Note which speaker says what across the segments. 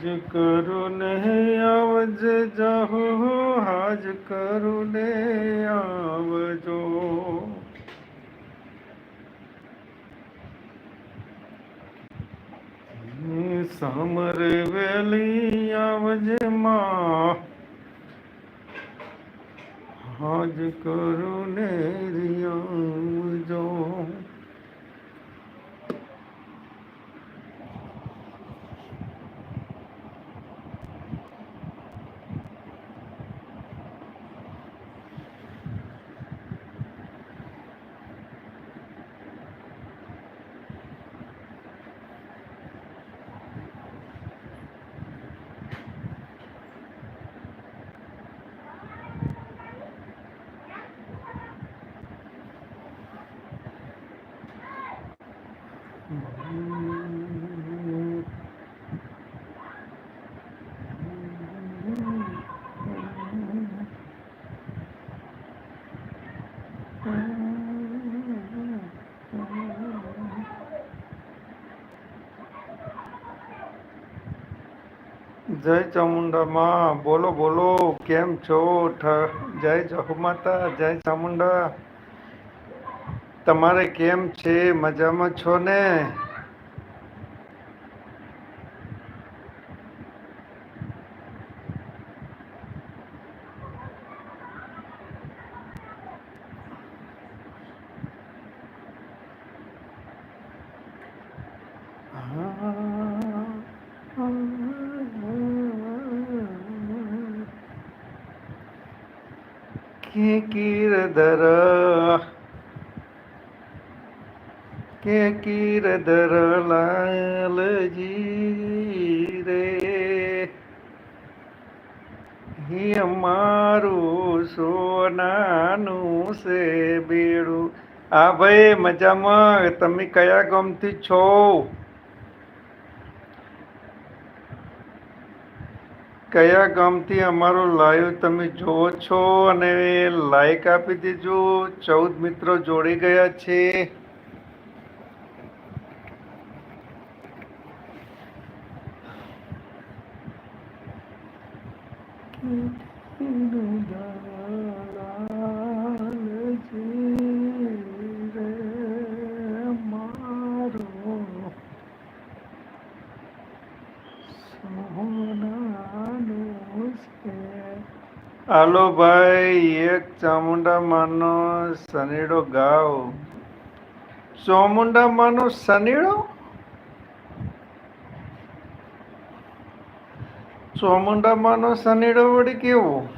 Speaker 1: હાજ કરું ને આવજ, જાહો હાજ કરું ને આવજો. સમર વેલી આવજમાં. હાજ કરો ને રિયાવજો જય ચામુંડા માં. બોલો બોલો, કેમ છો? જય જહુમાતા જય ચામુંડા. તમારે કેમ છે? મજામાં છો ને? કે કીરધર કે કીરધર લાલજી રે. હે અમારું સોનાનું છે બેડું. આ ભાઈ મજામાં, તમે કયા ગામથી છો? કયા ગામથી અમારો લાઈવ તમે જોવો છો? અને લાઈક આપી દેજો. ચૌદ મિત્રો જોડી ગયા છે. ભાઈ એક ચામુંડા માનો સનેડો ગાવ. ચોમુંડા માનો સનેડો? ચોમુંડા માનો સનેડો વળી કેવો?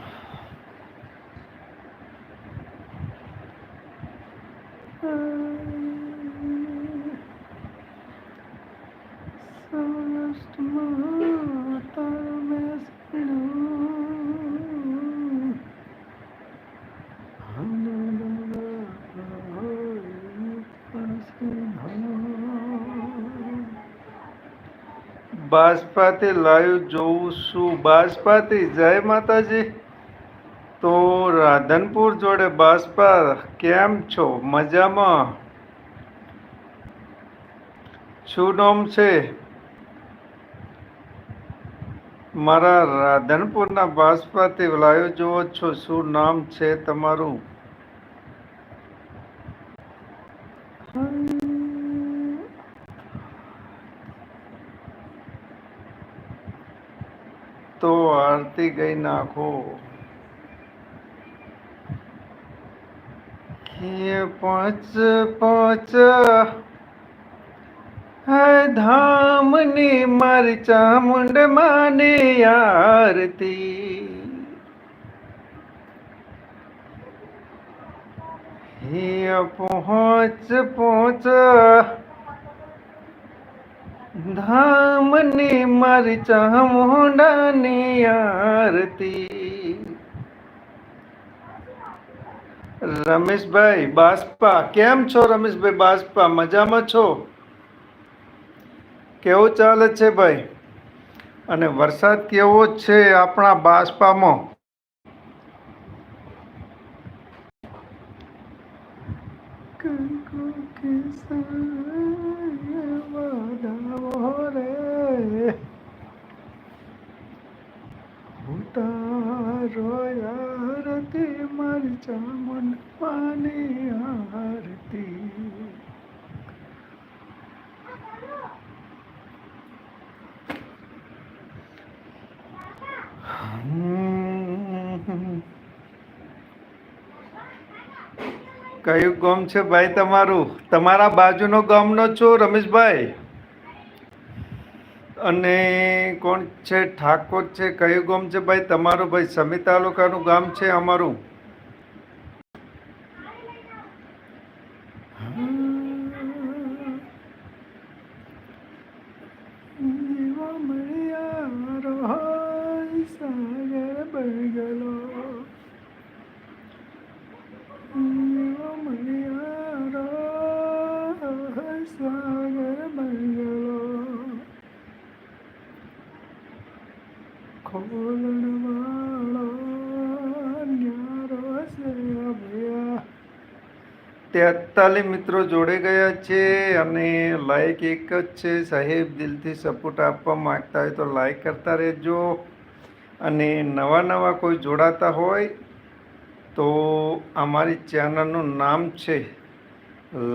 Speaker 1: બાજપાથી લાઈવ જોઉં છું. બાસપાથી જય માતાજી. તો રાધનપુર જોડે બાસપા કેમ છો? મજામાં? શું નામ છે? મારા રાધનપુરના બાસપાથી લાઈવ જોવો છો. શું નામ છે તમારું? તો આરતી ગઈ નાખો. પાંચ પાંચ. ધામની મારી ચામુંડ માને આરતી. હે પહોંચ પહોંચ ધામની મારી ચામુંડાની આરતી. રમેશભાઈ બાસ્પા, કેમ છો રમેશભાઈ બાસ્પા? મજામાં છો? કેવું ચાલે છે ભાઈ? અને વરસાદ કેવો છે આપણા બાસપામાં? रोया रते मर जामुन पानी हार કયું ગામ છે ભાઈ તમારું? તમારા બાજુનો ગામનો છો રમેશભાઈ? અને કોણ છે? ઠાકોર છે. કયું ગામ છે ભાઈ? તમારું ભાઈ સમી તાલુકાનું ગામ છે અમારું. તેતાલીસ મિત્રો જોડે ગયા છે અને લાઈક એક જ છે. સાહેબ, દિલથી સપોર્ટ આપવા માંગતા હોય તો લાઈક કરતા રહેજો. અને નવા નવા કોઈ જોડાતા હોય તો અમારી ચેનલનું નામ છે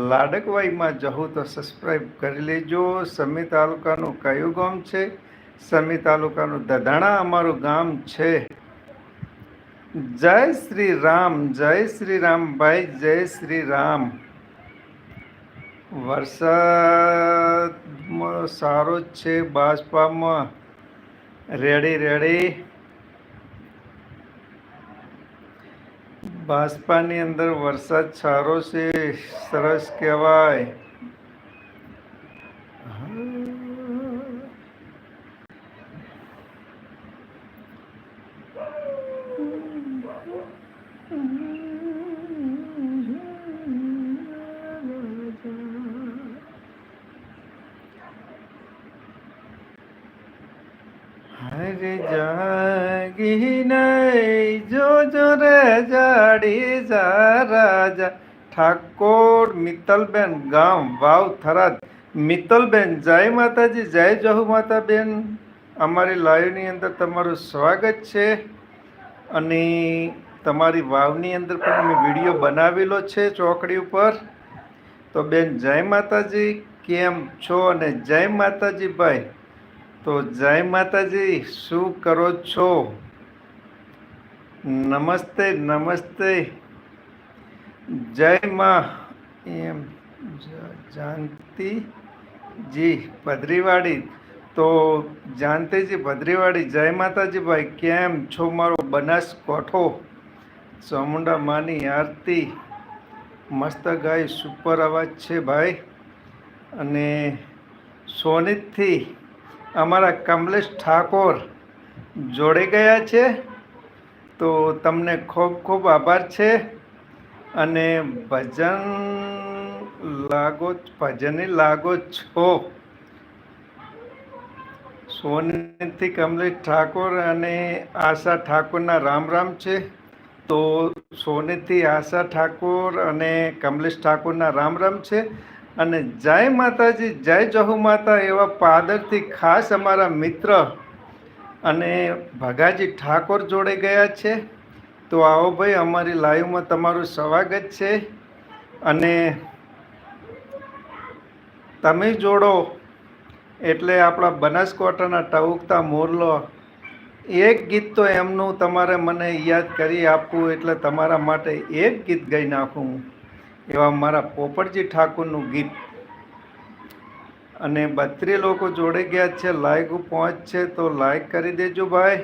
Speaker 1: લાડકવાઈમાં જવું તો સબસ્ક્રાઈબ કરી લેજો. સમી તાલુકાનું કયું ગામ છે? સમી તાલુકાનું દધાણા અમારું ગામ છે. જય શ્રી રામ, જય શ્રી રામ ભાઈ, જય શ્રી રામ. વરસાદ સારો જ છે, બાજપામાં. Ready ready. બાજપાની અંદર વરસાદ સારો છે, સરસ કહેવાય. ઠાકોર મિત્તલબેન ગામ, વાવ, થરાદ. મિત્તલબેન, જય માતાજી, જય જહુ માતા બેન અમારી લાઈવની અંદર તમારું સ્વાગત છે અને તમારી વાવની અંદર પણ અમે વીડિયો બનાવેલો છે ચોકડી ઉપર. તો બેન, જય માતાજી, કેમ છો? અને જય માતાજી ભાઈ, તો જય માતાજી, શું કરો છો? નમસ્તે નમસ્તે. જય માં એમ જાનતી જાનતીજી ભદ્રીવાડી તો જાનતીજી ભદ્રીવાડી જય માતાજી ભાઈ કેમ છો મારો બનાસ કોઠો? ચામુંડા માની આરતી. મસ્ત ગાય, સુપર અવાજ છે ભાઈ. અને સોનિતથી અમારા કમલેશ ઠાકોર જોડે ગયા છે. તો તમને ખૂબ ખૂબ આભાર છે. અને ભજન લાગો ભજની લાગો છો. સોનીથી કમલેશ ઠાકોર અને આશા ઠાકોરના રામ રામ છે. તો સોનીથી આશા ઠાકોર અને કમલેશ ઠાકોરના રામ રામ છે. અને જય માતાજી, જય જહુ માતા એવા પાદરથી ખાસ અમારા મિત્ર અને ભગાજી ઠાકોર જોડે ગયા છે. તો આવો ભાઈ, અમારી લાઈવમાં તમારું સ્વાગત છે. અને તમે જોડો એટલે આપણા બનાસકાંઠાના ટવુકતા મોરલો એક ગીત તો એમનું તમારે મને યાદ કરી આપવું એટલે તમારા માટે એક ગીત ગાઈ નાખું એવા મારા પોપટજી ઠાકોરનું ગીત. અને બત્રી લોકો જોડે ગયા છે લાઈક પહોંચ છે, તો લાઈક કરી દેજો ભાઈ.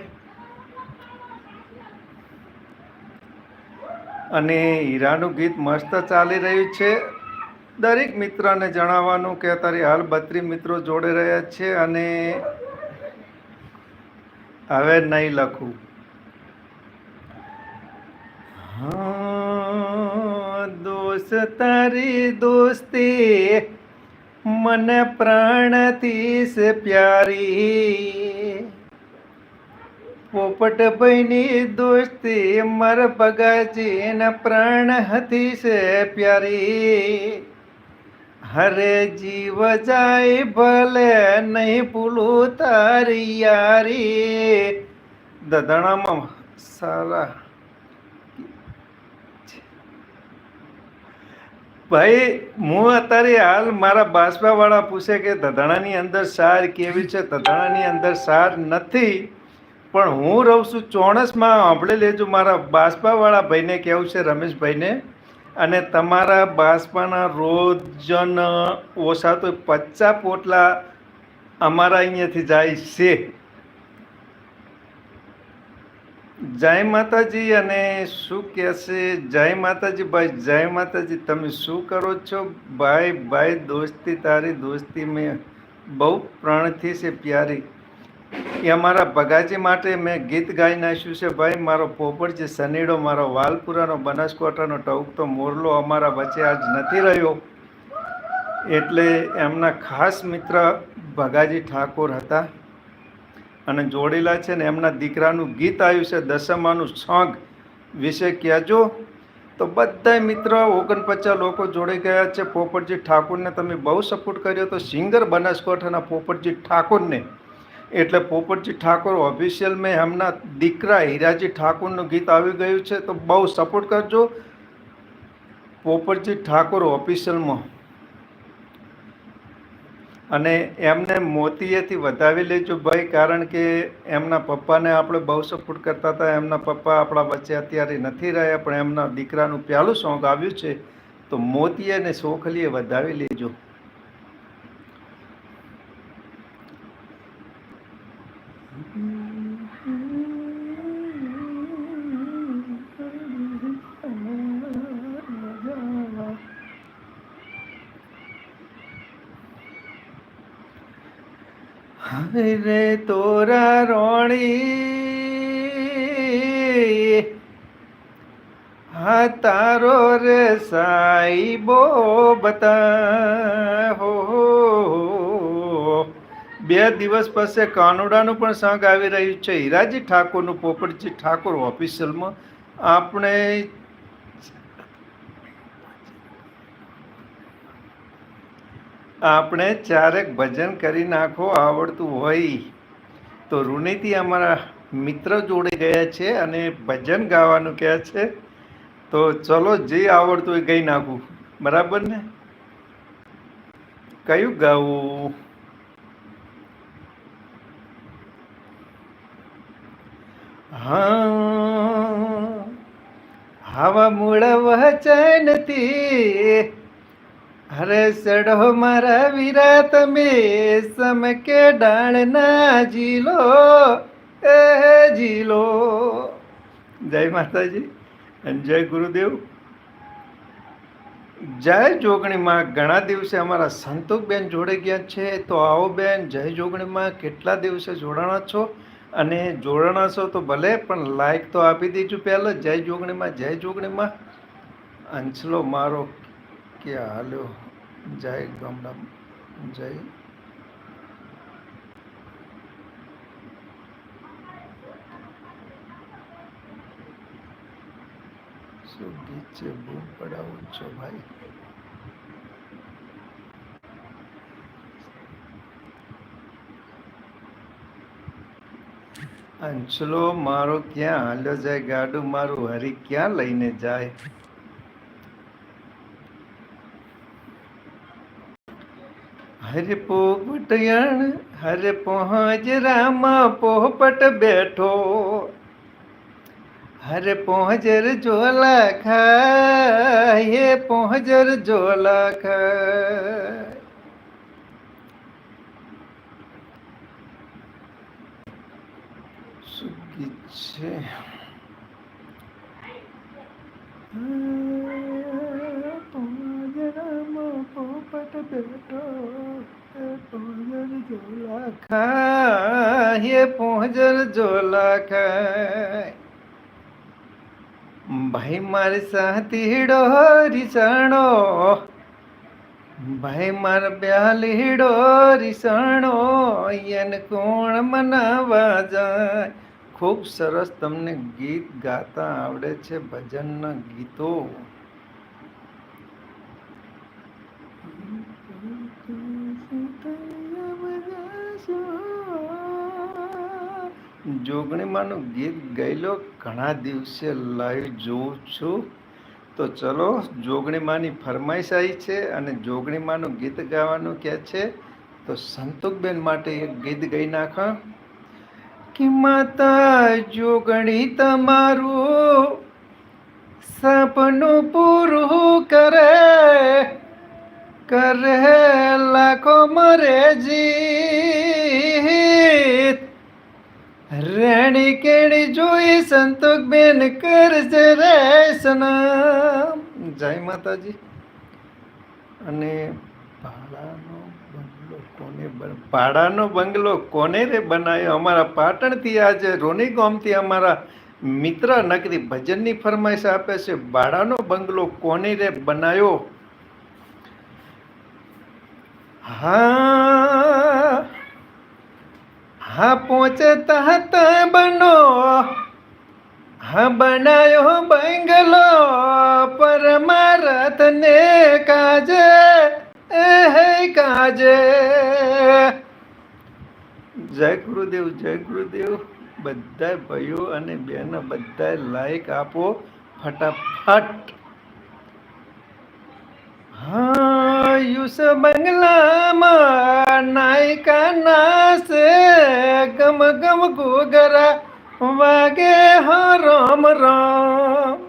Speaker 1: અને હીરાનું ગીત મસ્ત ચાલી રહ્યું છે. દરેક મિત્રને જણાવવાનું કે અત્યારે હાલ બત્રી મિત્રો જોડે રહ્યા છે અને હવે નહીં લખું. દોસ્ત, તારી દોસ્તી મને પ્રાણથી છે પ્યારી પોપટભાઈની દોસ્તી મર બગાજીના પ્રાણ હતી છે પ્યારી. હરે જીવ જાય ભલે નહીં ભૂલું તારી યારી. દધણામાં સારા ભાઈ, હું અત્યારે હાલ મારા બાસપાવાળા પૂછે કે ધધાણાની અંદર સાર કેવી છે? ધધાણાની અંદર સાર નથી. પણ હું રહું છું ચોણસમાં. સાંભળી લેજો મારા બાસ્પાવાળા ભાઈને કેવું છે રમેશભાઈને? અને તમારા બાસપાના રોજન ઓછા તો પચાસ પોટલા અમારા અહીંયાથી જાય છે. જય માતાજી અને શું કહેશે જય માતાજી ભાઈ, જય માતાજી. તમે શું કરો છો? ભાઈ ભાઈ, દોસ્તી, તારી દોસ્તી મેં બહુ પ્રાણથી છે, પ્યારી. એ અમારા ભગાજી માટે મેં ગીત ગાઈ નાખ્યું છે. ભાઈ, મારો સનીડો સનેડો મારો વાલપુરાનો બનાસકોટાનો ટવકતો મોરલો અમારા વચ્ચે આજ નથી રહ્યો. એટલે એમના ખાસ મિત્ર ભગાજી ઠાકોર હતા. અને જોડેલા છે ને એમના દીકરાનું ગીત આવ્યું છે, દસમાનું સોંગ. વિશે કહેજો. તો બધા મિત્ર, ઓગણપચાસ લોકો જોડે ગયા છે પોપટજી ઠાકોરને. તમે બહુ સપોર્ટ કર્યો તો સિંગર બનાસકાંઠાના પોપટજી ઠાકોરને. એટલે પોપટજી ઠાકોર ઓફિશિયલ મેં એમના દીકરા હીરાજી ઠાકોરનું ગીત આવી ગયું છે, તો બહુ સપોર્ટ કરજો. પોપટજી ઠાકોર ઓફિશિયલમાં અને એમને મોતીએથી વધાવી લેજો ભાઈ, કારણ કે એમના પપ્પાને આપણે બહુ સપોર્ટ કરતા હતા. એમના પપ્પા આપણા વચ્ચે અત્યારે નથી રહ્યા, પણ એમના દીકરાનું પહેલું સોંગ આવ્યું છે, તો મોતીએ ને સોખલીએ વધાવી લેજો. રે તોરા રોણી. હા, તારો રે સાઈબો બતા હો. બે દિવસ પછી કાનુડાનું પણ સંગ આવી રહ્યું છે. હીરાજી ઠાકોરનું પોપટજી ઠાકોર ઓફિશિયલમાં આપણે આપણે ચારેક ભજન કરી નાખો, આવડતું હોય. તો ઋણીથી અમારા મિત્ર જોડે ગયા છે અને ભજન ગાવાનું કહે છે. તો ચલો જે આવડતું હોય ગઈ નાખું. બરાબર ને? કયું ગાવું? હા, હવા મૂળ વચનથી હરે ચઢો મારા વીરા તમે સમકે ડાળના જીલો એ જીલો જય માતાજી અને જય ગુરુદેવ. જય જોગણીમાં ઘણા દિવસે અમારા સંતોકબેન જોડે ગયા છે. તો આવો બેન, જય જોગણીમાં કેટલા દિવસે જોડાણા છો? અને જોડાણા છો તો ભલે, પણ લાઈક તો આપી દેજો પહેલાં. જય જોગણીમાં જય જોગણીમાં. અંચલો મારો, ક્યાં હાલ્યો? જય ગામડા જય. શું ગીત છે? બૂમ પડાવું છો ભાઈ. અંચલો મારો ક્યાં હાલ્યો જાય? ગાડું મારું હરી ક્યાં લઈને જાય? હરે પોપટયણ, હરે પહોંચ રામા પોપટ બેઠો. હરે પહોંચર જોલા ખાય, હે પહોંચર જોલા ગીત છે? ખાય પોંજર ઝોલા ખાય ભાઈ, મારી સાતીડો રીસણો. ભાઈ, માર બ્યાલીડો રીસણો. એને કોણ મનાવા જાય? ખૂબ સરસ તમને ગીત ગાતા આવડે છે ભજનના ગીતો. જોગણીમાંનું ગીત ગયેલો ઘણા દિવસે લાઈવ જોઉં છું. તો ચલો, જોગણીમાની ફરમાઈશ આવી છે અને જોગણીમાનું ગીત ગાવાનું કહે છે. તો સંતોકબેન માટે એક ગીત ગઈ નાખો. કે માતા જોગણી તમારું સપનું પૂરું કરે કરે, લાખો મરે જીત રેણી કેણી જોઈ સંતોક બેન કરજે રે જય માતાજી. અને ભાડાનો બંગલો કોને ભાડાનો બંગલો કોને રે બનાવ્યો અમારા પાટણથી આજે રોની ગામથી અમારા મિત્ર નકરી ભજનની ફરમાઈશ આપે છે ભાડાનો બંગલો કોને રે બનાવ્યો હા હા, પહોંચતા હતા બનો. હા, બનાયો બંગલો પરમારથ ને કાજે. એ હે કાજે. જય ગુરુદેવ જય ગુરુદેવ. બધા ભાઈઓ અને બહેનો બધા લાઈક આપો ફટાફટ. હા. યુસ બંગલામાં? નાયકા નાસે ગમ ગમ ગુગરા વાગે હો રામ રામ.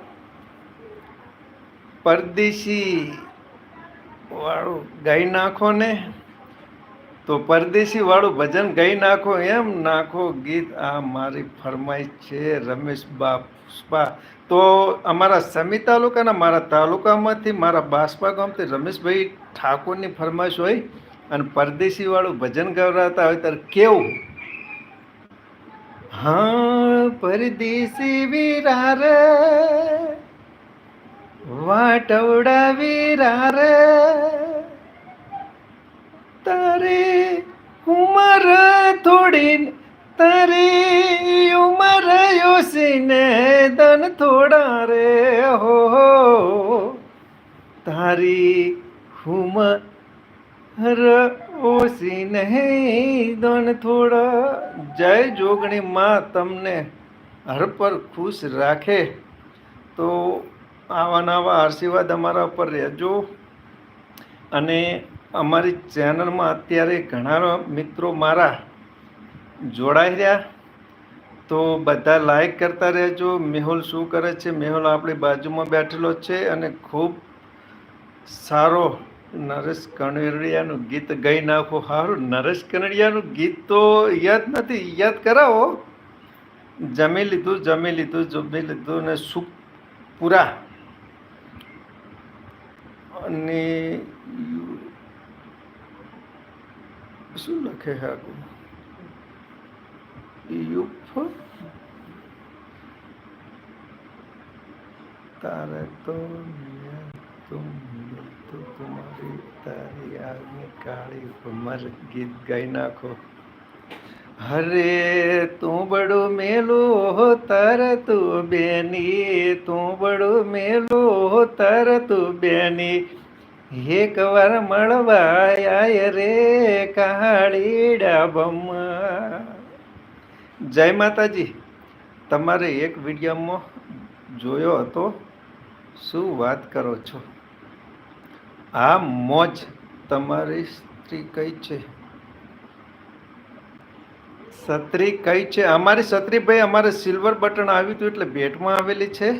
Speaker 1: પરદેશી વાળું ગાઈ નાખો ને. તો પરદેશી વાળું ભજન ગાઈ નાખો એમ નાખો ગીત, આ મારી ફરમાઈશ છે રમેશ બાપા તો અમારા સમી તાલુકાના, મારા તાલુકામાંથી, મારા બાસપા ગામથી રમેશભાઈ ઠાકોરની ફરમાઈશ હોય અને પરદેશી વાળું ભજન ગવરાતા હોય ત્યારે કેવું? હા, પરદેશી વિરાર વાટવડા વીરા રે તારી ઉમર થોડી તારી ઉમર યોસીને દન થોડા રે, હો તારી ઉમર ઓસી નહીં દન થોડા, જય જોગણી માં તમને હર પર ખુશ રાખે. તો આવા નવા આશીર્વાદ અમારા ઉપર રહેજો. અને અમારી ચેનલમાં અત્યારે ઘણા મિત્રો મારા જોડાઈ રહ્યા. તો બધા લાઈક કરતા રહેજો. મેહુલ શું કરે છે? મેહુલ આપણી બાજુમાં બેઠેલો છે અને ખૂબ સારો નરેશ કનડિયાનું ગીત ગાઈ નાખો. સારું નરેશ કનડિયાનું ગીત તો યાદ નથી. યાદ કરાવો. જમી લીધું જમી લીધું જમી લીધું ને સુખ પૂરા. અને શું લખે છે યુફ તારે તો તું તો તમારી તારી આગની કાળી ઉમર ગીત ગાઈ નાખો. હરે તું બડો મેલો તર તું બેની. તું બડો મેલો તર તું બેની. એક વાર મળવા આય રે કાળી ડાબમાં જય માતાજી. તમારે એક વિડીયોમાં જોયો હતો, શું વાત કરો છો? આ મોજ તમારી સ્ત્રી કઈ છે? છત્રી કઈ છે? અમારી સત્રી ભાઈ અમારે સિલ્વર બટન આવ્યું હતું એટલે ભેટમાં આવેલી છે.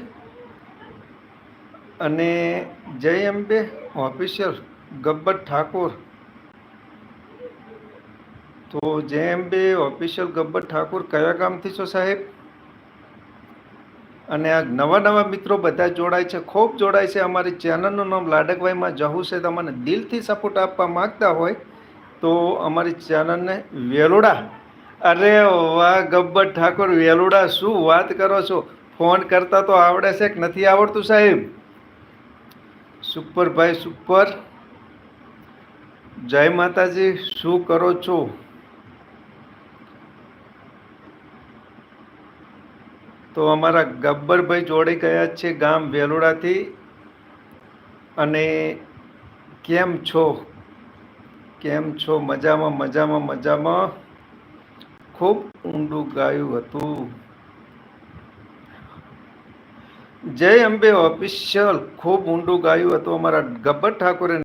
Speaker 1: અને જય અંબે. ઓફિશિયલ ગબ્બર ઠાકોર. તો જેમ બે ઓફિશિયલ ગબ્બર ઠાકોર કયા ગામથી છો સાહેબ? અને આ નવા નવા મિત્રો બધા જોડાય છે, ખૂબ જોડાય છે અમારી ચેનલનું નામ લાડકભાઈમાં જવું છે તમને દિલથી સપોર્ટ આપવા માગતા હોય તો અમારી ચેનલને વેલોડા. અરે વાહ ગબ્બર ઠાકોર, વેલુડા શું વાત કરો છો? ફોન કરતા તો આવડે છે કે નથી આવડતું સાહેબ? સુપર ભાઈ સુપર. જય માતાજી, શું કરો છો? તો અમારા ગબ્બરભાઈ જોડી ગયા છે ગામ વેલોડાથી. અને કેમ છો? કેમ છો? મજામાં મજામાં મજામાં. ખૂબ ઊંડું ગાયું હતું. જય અંબે ઓફિશિયલ ખૂબ ઊંડું ગાયું હતું અમારા ગબ્બર ઠાકોરે